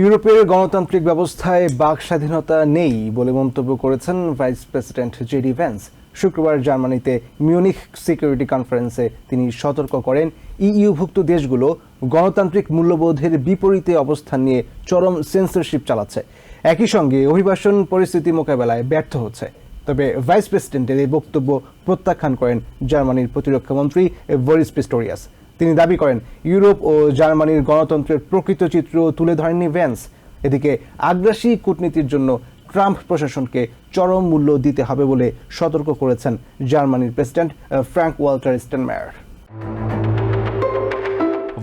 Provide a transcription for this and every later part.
ইউরোপের গণতান্ত্রিক ব্যবস্থায় বাক স্বাধীনতা নেই বলে মন্তব্য করেছেন ভাইস প্রেসিডেন্ট জেডি ভ্যান্স। শুক্রবার জার্মানিতে মিউনিখ সিকিউরিটি কনফারেন্সে তিনি সতর্ক করেন, ইইউভুক্ত দেশগুলো গণতান্ত্রিক মূল্যবোধের বিপরীতে অবস্থান নিয়ে চরম সেন্সরশিপ চালাচ্ছে। একই সঙ্গে অভিবাসন পরিস্থিতি মোকাবেলায় ব্যর্থ হচ্ছে। তবে ভাইস প্রেসিডেন্টের এই বক্তব্য প্রত্যাখ্যান করেন জার্মানির প্রতিরক্ষামন্ত্রী বরিস পিস্টোরিয়াস। তিনি দাবি করেন, ইউরোপ ও জার্মানির গণতন্ত্রের প্রকৃত চিত্র তুলে ধরেননি ভ্যান্স এদিকে আগ্রাসী কূটনীতির জন্য ট্রাম্প প্রশাসনকে চরম মূল্য দিতে হবে বলে সতর্ক করেছেন জার্মানির president Frank Walter Steinmeier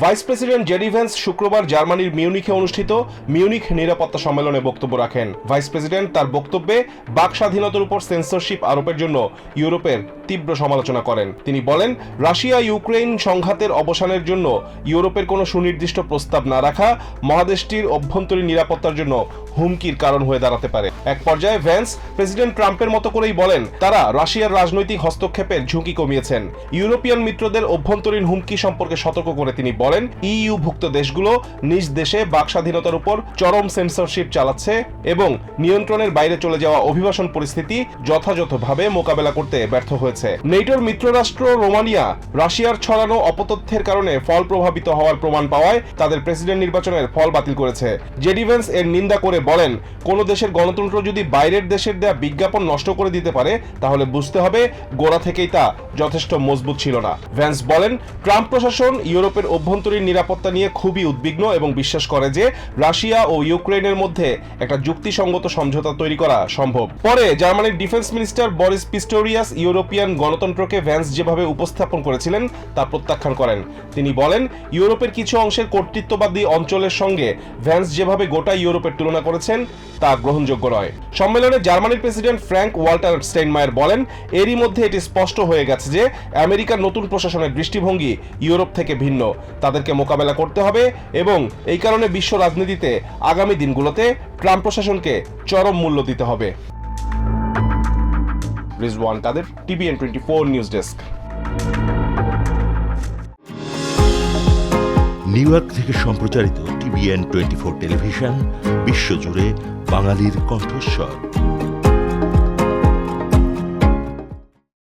vice president JD Vance শুক্রবার জার্মানির মিউনিখে অনুষ্ঠিত মিউনিখ নিরাপত্তা সম্মেলনে বক্তব্য রাখেন। ভাইস প্রেসিডেন্ট তার বক্তব্যে বাক স্বাধীনতার উপর সেন্সরশিপ আরোপের জন্য ইউরোপের তীব্র সমালোচনা করেন। তিনি বলেন, রাশিয়া ইউক্রেন সংঘাতের অবসানের জন্য ইউরোপের কোনো সুনির্দিষ্ট প্রস্তাব না রাখা মহাদেশটির অভ্যন্তরীণ নিরাপত্তার জন্য হুমকির কারণ হয়ে দাঁড়াতে পারে। এক পর্যায়ে ভ্যান্স প্রেসিডেন্ট ট্রাম্পের মতো করেই বলেন, তারা রাশিয়ার রাজনৈতিক হস্তক্ষেপের ঝুঁকি কমিয়েছেন। ইউরোপিয়ান মিত্রদের অভ্যন্তরীণ হুমকি সম্পর্কে সতর্ক করে তিনি বলেন ইইউ ভুক্ত দেশগুলো নিজ দেশে বাক স্বাধীনতার উপর চরম সেন্সরশিপ চালাচ্ছে এবং নিয়ন্ত্রণের বাইরে চলে যাওয়া অভিবাসন পরিস্থিতি যথাযথভাবে মোকাবেলা করতে ব্যর্থ হয়েছে। নেটোর মিত্ররাষ্ট্র রোমানিয়া, রাশিয়ার ছড়ানো অপতথ্যের কারণে ফল প্রভাবিত হওয়ার প্রমাণ পাওয়ায় তাদের প্রেসিডেন্ট নির্বাচনের ফল বাতিল করেছে। জেডিভেন্স এর নিন্দা করে বলেন, কোন দেশের গণতন্ত্র যদি বাইরের দেশের দেয়া বিজ্ঞাপন নষ্ট করে দিতে পারে, তাহলে বুঝতে হবে গোড়া থেকেই তা যথেষ্ট মজবুত ছিল না। ভ্যান্স বলেন, ট্রাম্প প্রশাসন ইউরোপের অভ্যন্তরীণ নিরাপত্তা নিয়ে খুবই উদ্বিগ্ন এবং বিশ্বাস করে যে রাশিয়া ও ইউক্রেনের মধ্যে একটা যুক্তিসঙ্গত সমঝোতা তৈরি করা সম্ভব। পরে জার্মানির defence minister Boris Pistorius European গণতন্ত্রকে ভ্যান্স যেভাবে উপস্থাপন করেছিলেন তা প্রত্যাখ্যান করেন। তিনি বলেন, ইউরোপের কিছু অংশের কর্তৃত্ববাদী অঞ্চলের সঙ্গে ভ্যান্স যেভাবে গোটা ইউরোপের তুলনা করেছেন, তা গ্রহণযোগ্য নয়। সম্মেলনে জার্মানির প্রেসিডেন্ট ফ্র্যাঙ্ক ওয়াল্টার স্টেইনমায়ার বলেন, এরই মধ্যে এটি স্পষ্ট হয়ে গেছে যে আমেরিকার নতুন প্রশাসনের দৃষ্টিভঙ্গি ইউরোপ থেকে ভিন্ন। তাদেরকে মোকাবেলা করতে হবে এবং এই কারণে বিশ্ব রাজনীতিতে আগামী দিনগুলোতে ট্রাম্প প্রশাসনকে চরম মূল্য দিতে হবে। Rizwan Kader, TVN twenty four news desk. New York থেকে সম্প্রচারিত টিভিএন টোয়েন্টি ফোর টেলিভিশন, বিশ্বজুড়ে বাঙালির কণ্ঠস্বর।